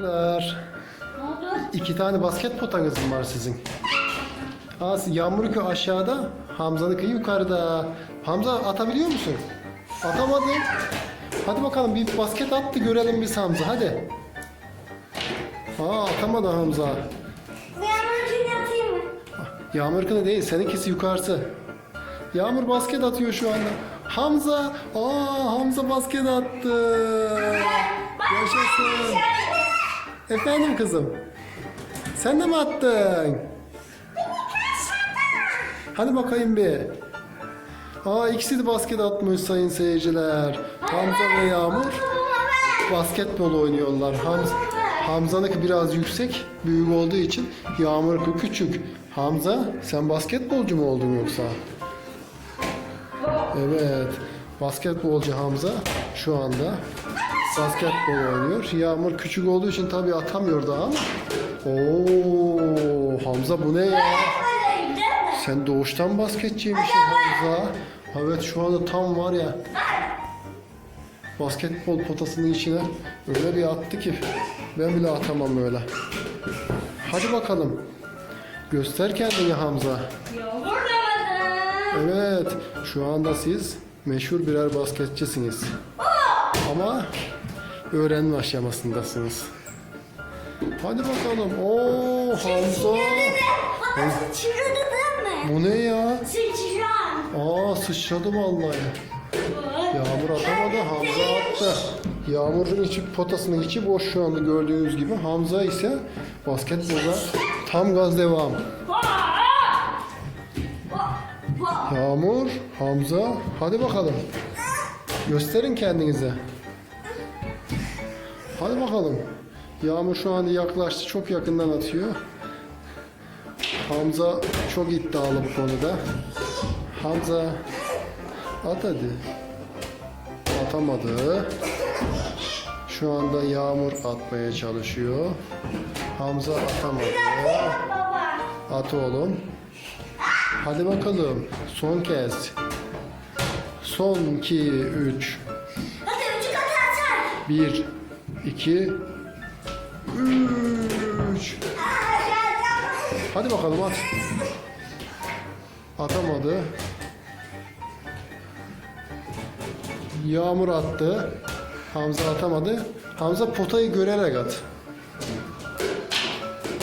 Çocuklar, Ne oldu? iki tane basket potanız mı var sizin? Aa, Yağmur'unki aşağıda, Hamza'nınki yukarıda. Hamza atabiliyor musun? Atamadın. Hadi bakalım bir basket attı görelim biz Hamza hadi. Aa atamadı Hamza. Yağmurcuğunu atayım mı? Yağmur'unkini değil seninkisi yukarısı. Yağmur basket atıyor şu anda. Hamza, aa Hamza basket attı. Yaşasın. Efendim kızım. Sen de mi attın? Hadi bakayım bir. Aa ikisi de basket atmış sayın seyirciler. Hamza ve Yağmur basketbol oynuyorlar. Hamza, Hamza'nınki biraz yüksek, büyük olduğu için Yağmur'unki küçük. Hamza sen basketbolcu mu oldun yoksa? Evet. Basketbolcu Hamza şu anda basketbol oynuyor. Yağmur küçük olduğu için tabii atamıyor daha ama. Oo, Hamza bu ne ya? Sen doğuştan basketçiymişsin Hamza. Evet şu anda tam var ya. Basketbol potasının içine öyle bir attı ki ben bile atamam öyle. Hadi bakalım. Göster kendini Hamza. Evet, şu anda siz meşhur birer basketçisiniz. Ama öğrenme aşamasındasınız. Hadi bakalım. Oo Hamza. Bana sıçradı değil mi? Bu ne ya? Sıçran. Aa sıçradı vallahi. Yağmur atamadı, Hamza attı. Yağmurun içi potasının içi boş şu anda gördüğünüz gibi. Hamza ise basketbola tam gaz devam. Yağmur, Hamza, hadi bakalım. Gösterin kendinize. Hadi bakalım. Yağmur şu anda yaklaştı, çok yakından atıyor. Hamza çok iddialı bu konuda. Hamza, at hadi. Atamadı. Şu anda Yağmur atmaya çalışıyor. Hamza atamadı. At oğlum. Hadi bakalım. Son kez. Son 2, 3, Hadi ucu atar. 1, 2, 3. Hadi bakalım at. Atamadı. Yağmur attı. Hamza atamadı. Hamza potayı görerek at.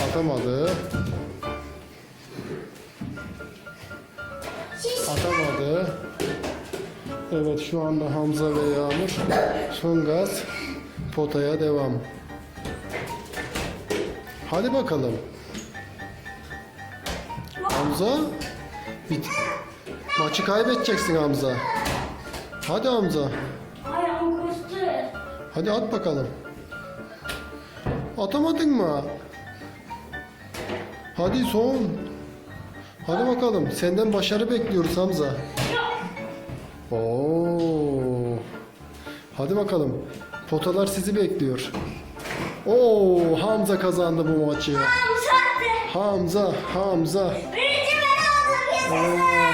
Atamadı. Atamadı. Evet şu anda Hamza ve Yağmur son gaz potaya devam. Hadi bakalım. Hamza bit. Maçı kaybedeceksin Hamza. Hadi Hamza. Ayağım koştu. Hadi at bakalım. Atamadın mı? Hadi son. Hadi bakalım. Senden başarı bekliyoruz Hamza. Oo. Hadi bakalım. Potalar sizi bekliyor. Oo, Hamza kazandı bu maçı. Sattı. Hamza, Hamza. Birinci ben. Yes. Evet.